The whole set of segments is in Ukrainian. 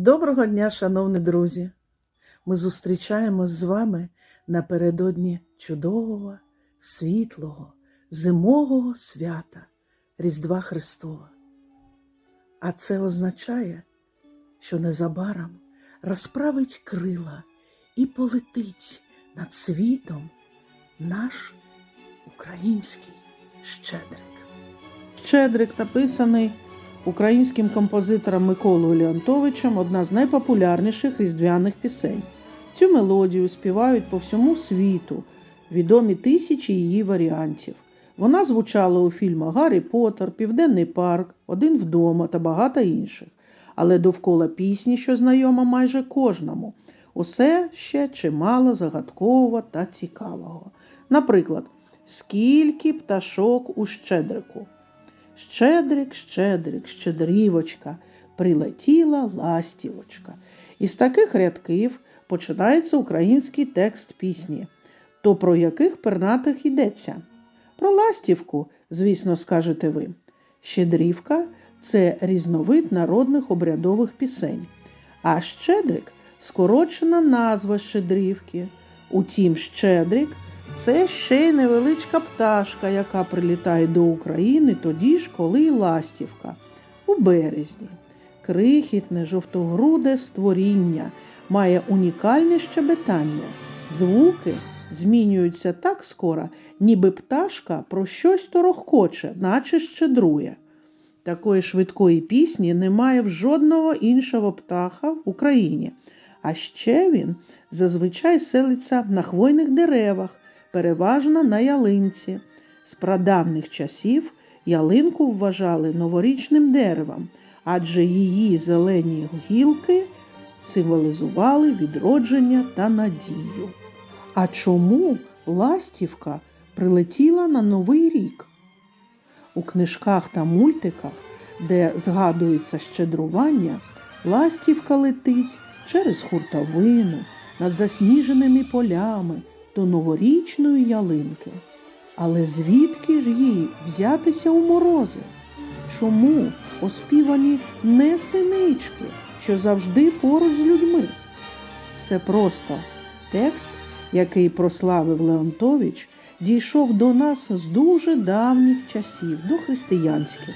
Доброго дня, шановні друзі! Ми зустрічаємось з вами напередодні чудового, світлого, зимового свята Різдва Христова. А це означає, що незабаром розправить крила і полетить над світом наш український щедрик. Щедрик написаний українським композитором Миколою Леонтовичем одна з найпопулярніших різдвяних пісень. Цю мелодію співають по всьому світу, відомі тисячі її варіантів. Вона звучала у фільмах Гаррі Поттер, Південний парк, Один вдома та багато інших. Але довкола пісні, що знайома майже кожному, усе ще чимало загадкового та цікавого. Наприклад, скільки пташок у щедрику? Щедрик, щедрик, щедрівочка, прилетіла ластівочка. Із таких рядків починається український текст пісні. То про яких пернатих йдеться? Про ластівку, звісно, скажете ви. Щедрівка це різновид народних обрядових пісень. А щедрик скорочена назва щедрівки. Утім, щедрик це ще й невеличка пташка, яка прилітає до України тоді ж, коли й ластівка у березні. Крихітне жовтогруде створіння має унікальне щебетання. Звуки змінюються так скоро, ніби пташка про щось торохкоче, наче щедрує. Такої швидкої пісні немає в жодного іншого птаха в Україні. А ще він зазвичай селиться на хвойних деревах, переважно на ялинці. З прадавніх часів ялинку вважали новорічним деревом, адже її зелені гілки символізували відродження та надію. А чому ластівка прилетіла на Новий рік? У книжках та мультиках, де згадується щедрування, ластівка летить через хуртовину над засніженими полями до новорічної ялинки. Але звідки ж їй взятися у морози? Чому оспівані не синички, що завжди поруч з людьми? Все просто текст, який прославив Леонтович, дійшов до нас з дуже давніх часів, до християнських.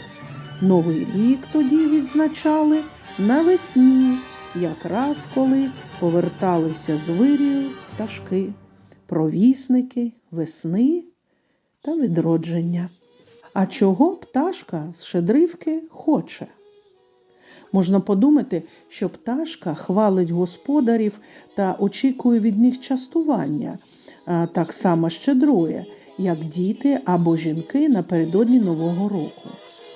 Новий рік тоді відзначали навесні, якраз коли поверталися з вирію пташки, провісники, весни та відродження. А чого пташка з шедрівки хоче? Можна подумати, що пташка хвалить господарів та очікує від них частування, так само щедрує, як діти або жінки напередодні Нового року.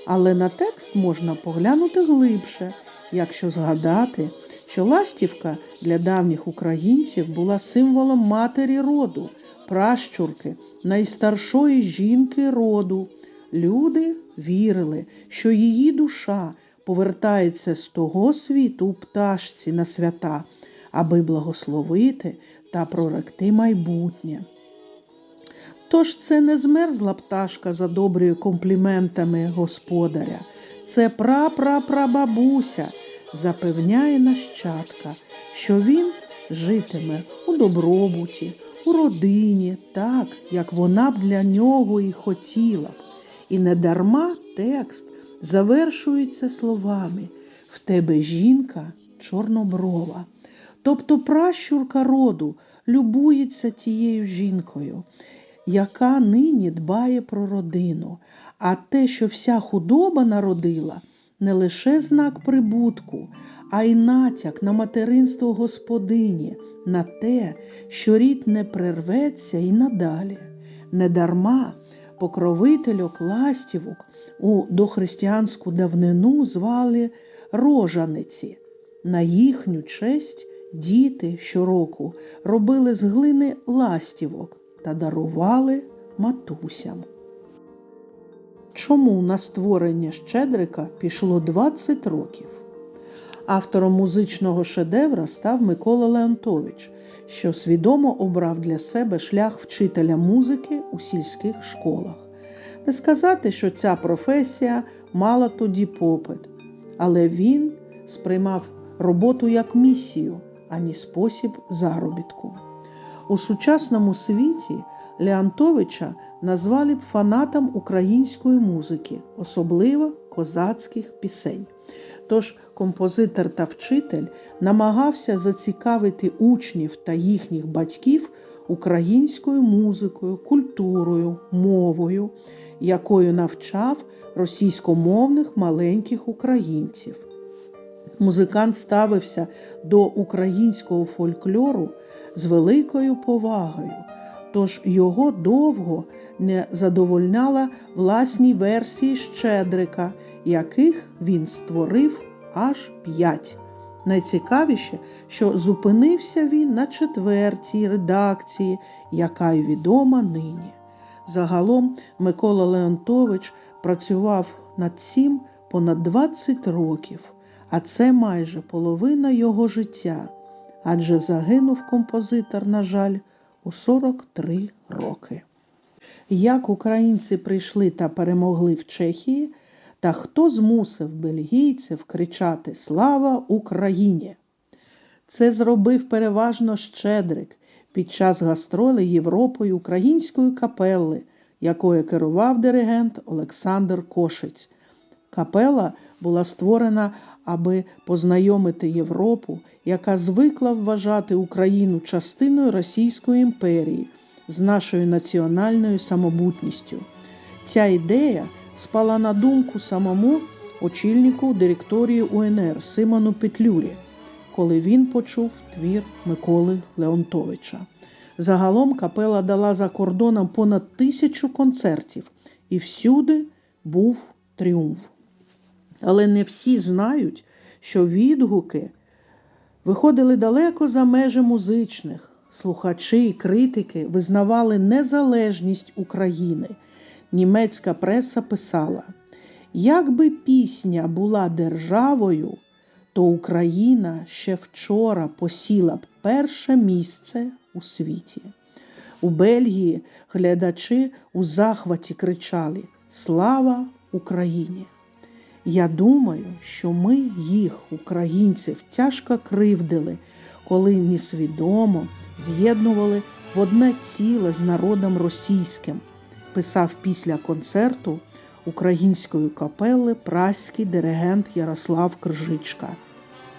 Але на текст можна поглянути глибше, якщо згадати, що ластівка для давніх українців була символом матері роду, пращурки, найстаршої жінки роду. Люди вірили, що її душа повертається з того світу у пташці на свята, аби благословити та проректи майбутнє. Тож це не змерзла пташка за добрими компліментами господаря, це прапрапрабабуся запевняє нащадка, що він житиме у добробуті, у родині, так, як вона б для нього і хотіла б. І недарма текст завершується словами В тебе жінка чорноброва. Тобто пращурка роду любується тією жінкою, яка нині дбає про родину, а те, що вся худоба народила, не лише знак прибутку, а й натяк на материнство господині, на те, що рід не прерветься і надалі. Недарма покровительок ластівок у дохристиянську давнину звали рожаниці. На їхню честь діти щороку робили з глини ластівок та дарували матусям. Чому на створення Щедрика пішло 20 років? Автором музичного шедевра став Микола Леонтович, що свідомо обрав для себе шлях вчителя музики у сільських школах. Не сказати, що ця професія мала тоді попит, але він сприймав роботу як місію, ані спосіб заробітку. У сучасному світі Леонтовича назвали б фанатом української музики, особливо козацьких пісень. Тож композитор та вчитель намагався зацікавити учнів та їхніх батьків українською музикою, культурою, мовою, якою навчав російськомовних маленьких українців. Музикант ставився до українського фольклору з великою повагою, тож його довго не задовольняла власні версії Щедрика, яких він створив аж п'ять. Найцікавіше, що зупинився він на четвертій редакції, яка й відома нині. Загалом Микола Леонтович працював над цим понад 20 років, а це майже половина його життя, адже загинув композитор, на жаль, у 43 роки. Як українці прийшли та перемогли в Чехії, та хто змусив бельгійців кричати Слава Україні? Це зробив переважно Щедрик під час гастролей Європою української капели, якою керував диригент Олександр Кошиць. Капела була створена, аби познайомити Європу, яка звикла вважати Україну частиною Російської імперії з нашою національною самобутністю. Ця ідея спала на думку самому очільнику директорії УНР Симону Петлюрі, коли він почув твір Миколи Леонтовича. Загалом капела дала за кордоном понад тисячу концертів, і всюди був тріумф. Але не всі знають, що відгуки виходили далеко за межі музичних. Слухачі і критики визнавали незалежність України. Німецька преса писала: якби пісня була державою, то Україна ще вчора посіла б перше місце у світі. У Бельгії глядачі у захваті кричали Слава Україні! Я думаю, що ми їх, українців, тяжко кривдили, коли несвідомо з'єднували в одне ціле з народом російським, писав після концерту української капели праський диригент Ярослав Кржичка.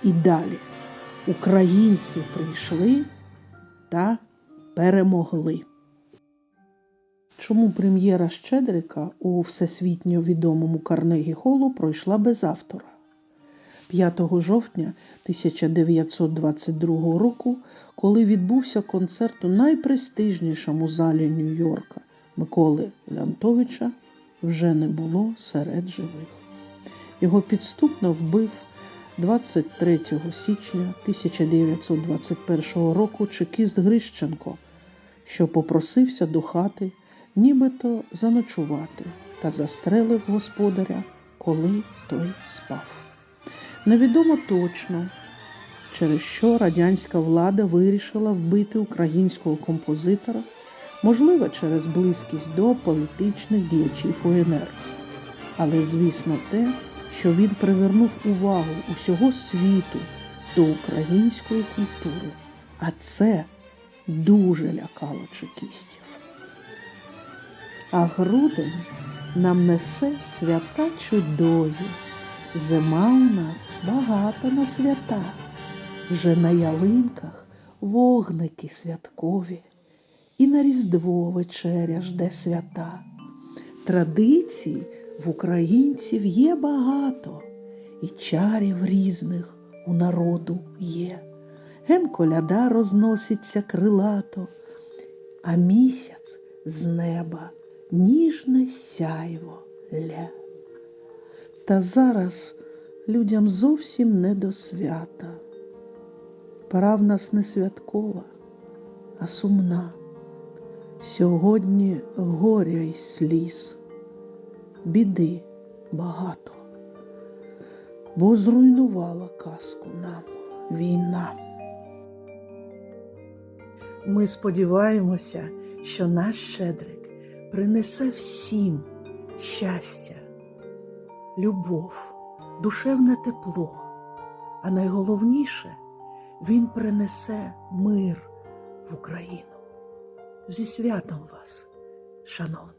І далі українці прийшли та перемогли. Чому прем'єра Щедрика у всесвітньо відомому Карнегі Холу пройшла без автора? 5 жовтня 1922 року, коли відбувся концерт у найпрестижнішому залі Нью-Йорка Миколи Леонтовича, вже не було серед живих. Його підступно вбив 23 січня 1921 року чекіст Грищенко, що попросився до хати нібито заночувати та застрелив господаря, коли той спав. Невідомо точно, через що радянська влада вирішила вбити українського композитора, можливо, через близькість до політичних діячів УНР. Але, звісно, те, що він привернув увагу усього світу до української культури, а це дуже лякало чекістів. А грудень нам несе свята чудові. Зима у нас багата на свята, вже на ялинках вогники святкові, і на Різдво вечеря жде свята. Традицій в українців є багато, і чарів різних у народу є. Ген коляда розноситься крилато, а місяць з неба ніжне сяйво ля. Та зараз людям зовсім не до свята. Пора в нас не святкова, а сумна. Сьогодні горя й сліз, біди багато, бо зруйнувала казку нам війна. Ми сподіваємося, що наш щедрик принесе всім щастя, любов, душевне тепло, а найголовніше, він принесе мир в Україну. Зі святом вас, шановне!